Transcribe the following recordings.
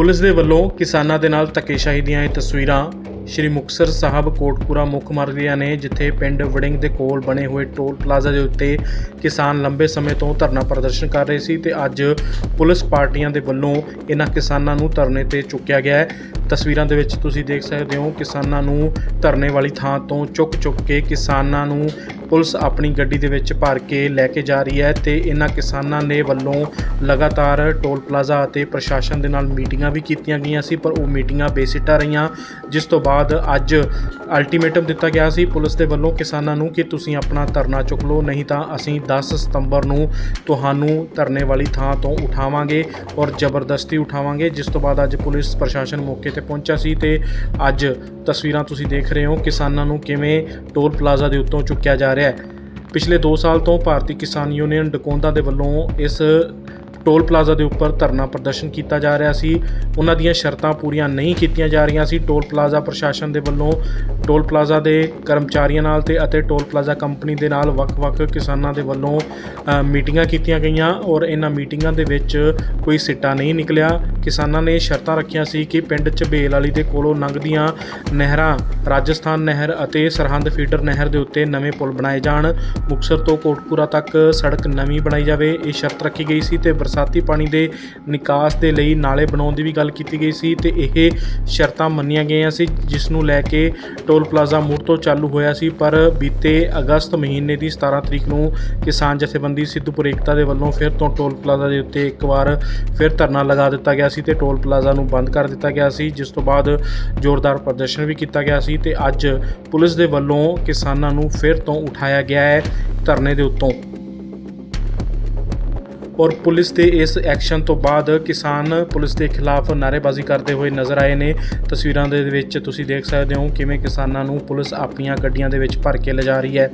Police ਦੇ ਵੱਲੋਂ ਕਿਸਾਨਾਂ ਦੇ ਨਾਲ ਧੱਕੇਸ਼ਾਹੀ ਦੀਆਂ ਇਹ ਤਸਵੀਰਾਂ ਸ਼੍ਰੀ ਮੁਕਤਸਰ ਸਾਹਿਬ ਕੋਟਪੂਰਾ ਮੁੱਖ ਮਾਰਗ ਦੀਆਂ ਨੇ, ਜਿੱਥੇ ਪਿੰਡ ਵੜਿੰਗ ਦੇ ਕੋਲ ਬਣੇ ਹੋਏ ਟੋਲ ਪਲਾਜ਼ਾ ਦੇ ਉੱਤੇ ਕਿਸਾਨ ਲੰਬੇ ਸਮੇਂ ਤੋਂ ਧਰਨਾ ਪ੍ਰਦਰਸ਼ਨ ਕਰ ਰਹੇ ਸੀ ਤੇ ਅੱਜ ਪੁਲਿਸ ਪਾਰਟੀਆਂ ਦੇ ਵੱਲੋਂ ਇਹਨਾਂ ਕਿਸਾਨਾਂ ਨੂੰ ਧਰਨੇ ਤੇ ਚੁੱਕਿਆ ਗਿਆ ਹੈ। ਤਸਵੀਰਾਂ ਦੇ ਵਿੱਚ ਤੁਸੀਂ ਦੇਖ ਸਕਦੇ ਹੋ ਕਿਸਾਨਾਂ ਨੂੰ ਧਰਨੇ ਵਾਲੀ ਥਾਂ ਤੋਂ ਚੁੱਕ-ਚੁੱਕ ਕੇ ਕਿਸਾਨਾਂ ਨੂੰ ਪੁਲਿਸ ਆਪਣੀ ਗੱਡੀ ਦੇ ਵਿੱਚ ਭਰ ਕੇ ਲੈ ਕੇ ਜਾ ਰਹੀ ਹੈ ਤੇ ਇਹਨਾਂ ਕਿਸਾਨਾਂ ਦੇ ਵੱਲੋਂ ਲਗਾਤਾਰ ਟੋਲ ਪਲਾਜ਼ਾ ਅਤੇ ਪ੍ਰਸ਼ਾਸਨ ਦੇ ਨਾਲ ਮੀਟਿੰਗਾਂ ਵੀ ਕੀਤੀਆਂ ਗਈਆਂ ਸੀ, ਪਰ ਉਹ ਮੀਟਿੰਗਾਂ ਬੇਸਿੱਟਾ ਰਹੀਆਂ, ਜਿਸ ਤੋਂ ਬਾਅਦ ਅੱਜ ਅਲਟੀਮੇਟਮ ਦਿੱਤਾ ਗਿਆ ਸੀ ਪੁਲਿਸ ਦੇ ਵੱਲੋਂ ਕਿਸਾਨਾਂ ਨੂੰ ਕਿ ਤੁਸੀਂ ਆਪਣਾ ਧਰਨਾ ਚੁੱਕ ਲਓ, ਨਹੀਂ ਤਾਂ ਅਸੀਂ 10 ਸਤੰਬਰ ਨੂੰ ਤੁਹਾਨੂੰ ਧਰਨੇ ਵਾਲੀ ਥਾਂ ਤੋਂ ਉਠਾਵਾਂਗੇ ਔਰ ਜ਼ਬਰਦਸਤੀ ਉਠਾਵਾਂਗੇ, ਜਿਸ ਤੋਂ ਬਾਅਦ ਅੱਜ ਪੁਲਿਸ ਪ੍ਰਸ਼ਾਸਨ ਮੌਕੇ ਤੇ ਪਹੁੰਚਿਆ ਸੀ ਤੇ ਅੱਜ ਤਸਵੀਰਾਂ ਤੁਸੀਂ ਦੇਖ ਰਹੇ ਹੋ ਕਿਸਾਨਾਂ ਨੂੰ ਕਿਵੇਂ ਟੋਲ ਪਲਾਜ਼ਾ ਦੇ ਉੱਤੋਂ ਚੁੱਕਿਆ ਜਾ ਰਿਹਾ। ਹੈ। ਪਿਛਲੇ 2 ਸਾਲ ਤੋਂ ਭਾਰਤੀ ਕਿਸਾਨ ਯੂਨੀਅਨ ਡਕੌਂਦਾ ਦੇ ਵੱਲੋਂ ਇਸ ਟੋਲ ਪਲਾਜ਼ਾ ਦੇ ਉੱਪਰ ਧਰਨਾ ਪ੍ਰਦਰਸ਼ਨ ਕੀਤਾ ਜਾ ਰਿਹਾ ਸੀ। ਉਹਨਾਂ ਦੀਆਂ ਸ਼ਰਤਾਂ ਪੂਰੀਆਂ ਨਹੀਂ ਕੀਤੀਆਂ ਜਾ ਰਹੀਆਂ ਸੀ। ਟੋਲ ਪਲਾਜ਼ਾ ਪ੍ਰਸ਼ਾਸਨ ਦੇ ਵੱਲੋਂ ਟੋਲ ਪਲਾਜ਼ਾ ਦੇ ਕਰਮਚਾਰੀਆਂ ਨਾਲ ਤੇ ਅਤੇ ਟੋਲ ਪਲਾਜ਼ਾ ਕੰਪਨੀ ਦੇ ਨਾਲ ਵੱਖ-ਵੱਖ ਕਿਸਾਨਾਂ ਦੇ ਵੱਲੋਂ ਮੀਟਿੰਗਾਂ ਕੀਤੀਆਂ ਗਈਆਂ ਔਰ ਇਹਨਾਂ ਮੀਟਿੰਗਾਂ ਦੇ ਵਿੱਚ ਕੋਈ ਸਿੱਟਾ ਨਹੀਂ ਨਿਕਲਿਆ। ਕਿਸਾਨਾਂ ਨੇ ਸ਼ਰਤਾਂ ਰੱਖੀਆਂ ਸੀ ਕਿ ਪਿੰਡ ਝਬੇਲ ਵਾਲੀ ਦੇ ਕੋਲੋਂ ਲੰਘਦੀਆਂ ਨਹਿਰਾਂ ਰਾਜਸਥਾਨ ਨਹਿਰ ਅਤੇ ਸਰਹੰਦ ਫੀਡਰ ਨਹਿਰ ਦੇ ਉੱਤੇ ਨਵੇਂ ਪੁਲ ਬਣਾਏ ਜਾਣ। ਮੁਕਸਰ ਤੋਂ ਕੋਟਪੂਰਾ ਤੱਕ ਸੜਕ ਨਵੀਂ ਬਣਾਈ ਜਾਵੇ, ਇਹ ਸ਼ਰਤ ਰੱਖੀ ਗਈ ਸੀ ਤੇ ਬਰਸਾਤੀ ਪਾਣੀ ਦੇ ਨਿਕਾਸ ਦੇ ਲਈ ਨਾਲੇ ਬਣਾਉਣ ਦੀ ਵੀ ਗੱਲ ਕੀਤੀ ਗਈ ਸੀ ਤੇ ਇਹ ਸ਼ਰਤਾਂ ਮੰਨੀਆਂ ਗਈਆਂ ਸੀ, ਜਿਸ ਨੂੰ ਲੈ ਕੇ ਟੋਲ ਪਲਾਜ਼ਾ ਮੁੜ ਤੋਂ ਚਾਲੂ ਹੋਇਆ ਸੀ, ਪਰ ਬੀਤੇ ਅਗਸਤ ਮਹੀਨੇ ਦੀ 17 ਤਰੀਕ ਨੂੰ ਕਿਸਾਨ ਜਥੇਬੰਦੀ ਸਿੱਧੂਪੁਰ ਏਕਤਾ ਦੇ ਵੱਲੋਂ ਫਿਰ ਤੋਂ ਟੋਲ ਪਲਾਜ਼ਾ ਦੇ ਉੱਤੇ ਇੱਕ ਵਾਰ ਫਿਰ ਧਰਨਾ ਲਗਾ ਦਿੱਤਾ ਗਿਆ ਸੀ ਤੇ ਟੋਲ ਪਲਾਜ਼ਾ ਨੂੰ ਬੰਦ ਕਰ ਦਿੱਤਾ ਗਿਆ ਸੀ, ਜਿਸ ਤੋਂ ਬਾਅਦ ਜ਼ੋਰਦਾਰ ਪ੍ਰਦਰਸ਼ਨ ਵੀ ਕੀਤਾ ਗਿਆ ਸੀ ਤੇ ਅੱਜ ਪੁਲਿਸ ਦੇ ਵੱਲੋਂ ਕਿਸਾਨਾਂ ਨੂੰ ਫਿਰ ਤੋਂ ਉਠਾਇਆ ਗਿਆ ਹੈ ਧਰਨੇ ਦੇ ਉੱਤੋਂ। ਔਰ ਪੁਲਿਸ ਦੇ ਇਸ ਐਕਸ਼ਨ ਤੋਂ ਬਾਅਦ ਕਿਸਾਨ ਪੁਲਿਸ ਦੇ ਖਿਲਾਫ ਨਾਅਰੇਬਾਜ਼ੀ ਕਰਦੇ ਹੋਏ ਨਜ਼ਰ ਆਏ ਨੇ। ਤਸਵੀਰਾਂ ਦੇ ਵਿੱਚ ਤੁਸੀਂ ਦੇਖ ਸਕਦੇ ਹੋ ਕਿਵੇਂ ਕਿਸਾਨਾਂ ਨੂੰ ਪੁਲਿਸ ਆਪਣੀਆਂ ਗੱਡੀਆਂ ਦੇ ਵਿੱਚ ਭਰ ਕੇ ਲਿਜਾ ਰਹੀ ਹੈ।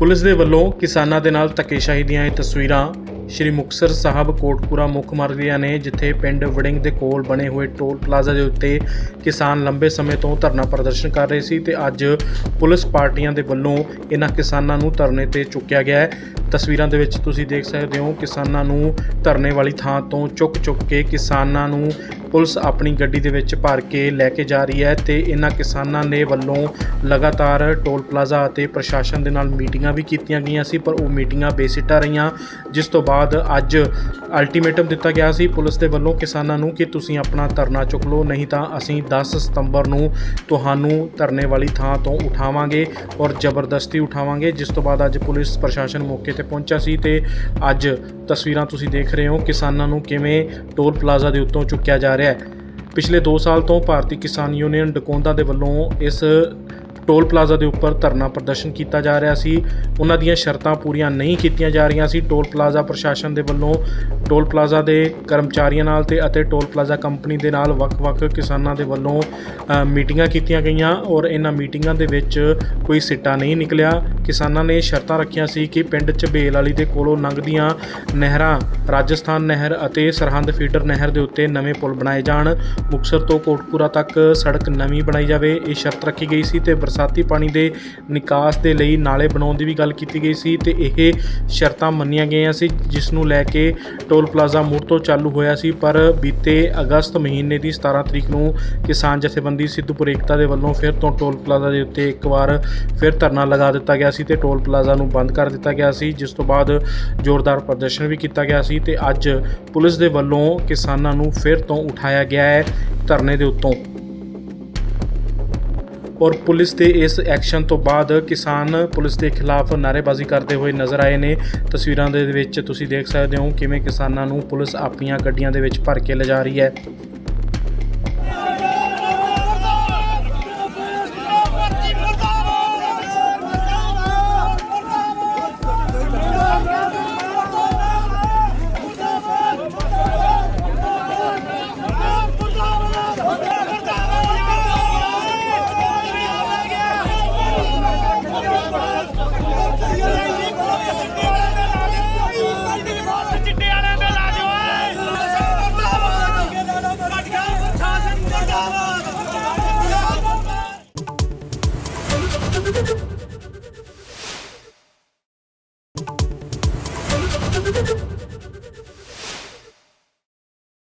ਪੁਲਿਸ ਦੇ ਵੱਲੋਂ ਕਿਸਾਨਾਂ ਦੇ ਨਾਲ ਧੱਕੇਸ਼ਾਹੀ ਦੀਆਂ ਇਹ ਤਸਵੀਰਾਂ ਸ਼੍ਰੀ ਮੁਕਤਸਰ ਸਾਹਿਬ ਕੋਟਪੂਰਾ ਮੁੱਖ ਮਾਰਗ ਦੀਆਂ ਨੇ, ਜਿੱਥੇ ਪਿੰਡ ਵੜਿੰਗ ਦੇ ਕੋਲ ਬਣੇ ਹੋਏ ਟੋਲ ਪਲਾਜ਼ਾ ਦੇ ਉੱਤੇ ਕਿਸਾਨ ਲੰਬੇ ਸਮੇਂ ਤੋਂ ਧਰਨਾ ਪ੍ਰਦਰਸ਼ਨ ਕਰ ਰਹੇ ਸੀ ਤੇ ਅੱਜ ਪੁਲਿਸ ਪਾਰਟੀਆਂ ਦੇ ਵੱਲੋਂ ਇਹਨਾਂ ਕਿਸਾਨਾਂ ਨੂੰ ਧਰਨੇ ਤੇ ਚੁੱਕਿਆ ਗਿਆ ਹੈ। ਤਸਵੀਰਾਂ ਦੇ ਵਿੱਚ ਤੁਸੀਂ ਦੇਖ ਸਕਦੇ ਹੋ ਕਿਸਾਨਾਂ ਨੂੰ ਧਰਨੇ ਵਾਲੀ ਥਾਂ ਤੋਂ ਚੁੱਕ-ਚੁੱਕ ਕੇ ਕਿਸਾਨਾਂ ਨੂੰ ਪੁਲਿਸ ਆਪਣੀ ਗੱਡੀ ਦੇ ਵਿੱਚ ਭਰ ਕੇ ਲੈ ਕੇ ਜਾ ਰਹੀ ਹੈ ਤੇ ਇਹਨਾਂ ਕਿਸਾਨਾਂ ਦੇ ਵੱਲੋਂ ਲਗਾਤਾਰ ਟੋਲ ਪਲਾਜ਼ਾ ਅਤੇ ਪ੍ਰਸ਼ਾਸਨ ਦੇ ਨਾਲ ਮੀਟਿੰਗਾਂ ਵੀ ਕੀਤੀਆਂ ਗਈਆਂ ਸੀ, ਪਰ ਉਹ ਮੀਟਿੰਗਾਂ ਬੇਸਿੱਟਾ ਰਹੀਆਂ, ਜਿਸ ਤੋਂ ਬਾਅਦ ਅੱਜ ਅਲਟੀਮੇਟਮ ਦਿੱਤਾ ਗਿਆ ਸੀ ਪੁਲਿਸ ਦੇ ਵੱਲੋਂ ਕਿਸਾਨਾਂ ਨੂੰ ਕਿ ਤੁਸੀਂ ਆਪਣਾ ਧਰਨਾ ਚੁੱਕ ਲਓ, ਨਹੀਂ ਤਾਂ ਅਸੀਂ 10 ਸਤੰਬਰ ਨੂੰ ਤੁਹਾਨੂੰ ਧਰਨੇ ਵਾਲੀ ਥਾਂ ਤੋਂ ਉਠਾਵਾਂਗੇ ਔਰ ਜ਼ਬਰਦਸਤੀ ਉਠਾਵਾਂਗੇ, ਜਿਸ ਤੋਂ ਬਾਅਦ ਅੱਜ ਪੁਲਿਸ ਪ੍ਰਸ਼ਾਸਨ ਮੌਕੇ ਤੇ ਪਹੁੰਚਿਆ ਸੀ ਤੇ ਅੱਜ ਤਸਵੀਰਾਂ ਤੁਸੀਂ ਦੇਖ ਰਹੇ ਹੋ ਕਿਸਾਨਾਂ ਨੂੰ ਕਿਵੇਂ ਟੋਲ ਪਲਾਜ਼ਾ ਦੇ ਉੱਤੋਂ ਚੁੱਕਿਆ ਜਾ ਰਿਹਾ ਹੈ। ਪਿਛਲੇ 2 ਸਾਲ ਤੋਂ ਭਾਰਤੀ ਕਿਸਾਨ ਯੂਨੀਅਨ ਡਕੌਂਦਾ ਦੇ ਵੱਲੋਂ ਇਸ ਟੋਲ ਪਲਾਜ਼ਾ ਦੇ ਉੱਪਰ ਧਰਨਾ ਪ੍ਰਦਰਸ਼ਨ ਕੀਤਾ ਜਾ ਰਿਹਾ ਸੀ। ਉਹਨਾਂ ਦੀਆਂ ਸ਼ਰਤਾਂ ਪੂਰੀਆਂ ਨਹੀਂ ਕੀਤੀਆਂ ਜਾ ਰਹੀਆਂ ਸੀ। ਟੋਲ ਪਲਾਜ਼ਾ ਪ੍ਰਸ਼ਾਸਨ ਦੇ ਵੱਲੋਂ ਟੋਲ ਪਲਾਜ਼ਾ ਦੇ ਕਰਮਚਾਰੀਆਂ ਨਾਲ ਤੇ ਅਤੇ ਟੋਲ ਪਲਾਜ਼ਾ ਕੰਪਨੀ ਦੇ ਨਾਲ ਵੱਖ-ਵੱਖ ਕਿਸਾਨਾਂ ਦੇ ਵੱਲੋਂ ਮੀਟਿੰਗਾਂ ਕੀਤੀਆਂ ਗਈਆਂ ਔਰ ਇਹਨਾਂ ਮੀਟਿੰਗਾਂ ਦੇ ਵਿੱਚ ਕੋਈ ਸਿੱਟਾ ਨਹੀਂ ਨਿਕਲਿਆ। ਕਿਸਾਨਾਂ ਨੇ ਸ਼ਰਤਾਂ ਰੱਖੀਆਂ ਸੀ ਕਿ ਪਿੰਡ ਝਬੇਲ ਵਾਲੀ ਦੇ ਕੋਲੋਂ ਲੰਘਦੀਆਂ ਨਹਿਰਾਂ ਰਾਜਸਥਾਨ ਨਹਿਰ ਅਤੇ ਸਰਹੰਦ ਫੀਡਰ ਨਹਿਰ ਦੇ ਉੱਤੇ ਨਵੇਂ ਪੁਲ ਬਣਾਏ ਜਾਣ। ਮੁਕਸਰ ਤੋਂ ਕੋਟਪੂਰਾ ਤੱਕ ਸੜਕ ਨਵੀਂ ਬਣਾਈ ਜਾਵੇ, ਇਹ ਸ਼ਰਤ ਰੱਖੀ ਗਈ ਸੀ ਤੇ ਬਰਸਾਤੀ ਪਾਣੀ ਦੇ ਨਿਕਾਸ ਦੇ ਲਈ ਨਾਲੇ ਬਣਾਉਣ ਦੀ ਵੀ ਗੱਲ ਕੀਤੀ ਗਈ ਸੀ ਤੇ ਇਹ ਸ਼ਰਤਾਂ ਮੰਨੀਆਂ ਗਈਆਂ ਸੀ, ਜਿਸ ਨੂੰ ਲੈ ਕੇ ਟੋਲ ਪਲਾਜ਼ਾ ਮੁੜ ਤੋਂ ਚਾਲੂ ਹੋਇਆ ਸੀ। ਪਰ ਬੀਤੇ ਅਗਸਤ ਮਹੀਨੇ ਦੀ 17 ਤਰੀਕ ਨੂੰ ਕਿਸਾਨ ਜਥੇਬੰਦੀ ਸਿੱਧੂਪੁਰ ਏਕਤਾ ਦੇ ਵੱਲੋਂ ਫਿਰ ਤੋਂ ਟੋਲ ਪਲਾਜ਼ਾ ਦੇ ਉੱਤੇ ਇੱਕ ਵਾਰ ਫਿਰ ਧਰਨਾ ਲਗਾ ਦਿੱਤਾ ਗਿਆ ਸੀ। ਤੇ ਟੋਲ ਪਲਾਜ਼ਾ ਨੂੰ ਬੰਦ ਕਰ ਦਿੱਤਾ ਗਿਆ ਸੀ, ਜਿਸ ਤੋਂ ਬਾਅਦ ਜ਼ੋਰਦਾਰ ਪ੍ਰਦਰਸ਼ਨ ਵੀ ਕੀਤਾ ਗਿਆ ਸੀ ਤੇ ਅੱਜ ਪੁਲਿਸ ਦੇ ਵੱਲੋਂ ਕਿਸਾਨਾਂ ਨੂੰ ਫਿਰ ਤੋਂ ਉਠਾਇਆ ਗਿਆ ਹੈ ਧਰਨੇ ਦੇ ਉੱਤੋਂ। ਔਰ ਪੁਲਿਸ ਦੇ ਇਸ ਐਕਸ਼ਨ ਤੋਂ ਬਾਅਦ ਕਿਸਾਨ ਪੁਲਿਸ ਦੇ ਖਿਲਾਫ ਨਾਅਰੇਬਾਜ਼ੀ ਕਰਦੇ ਹੋਏ ਨਜ਼ਰ ਆਏ ਨੇ। ਤਸਵੀਰਾਂ ਦੇ ਵਿੱਚ ਤੁਸੀਂ ਦੇਖ ਸਕਦੇ ਹੋ ਕਿਵੇਂ ਕਿਸਾਨਾਂ ਨੂੰ ਪੁਲਿਸ ਆਪਣੀਆਂ ਗੱਡੀਆਂ ਦੇ ਵਿੱਚ ਭਰ ਕੇ ਲਿਜਾ ਰਹੀ ਹੈ।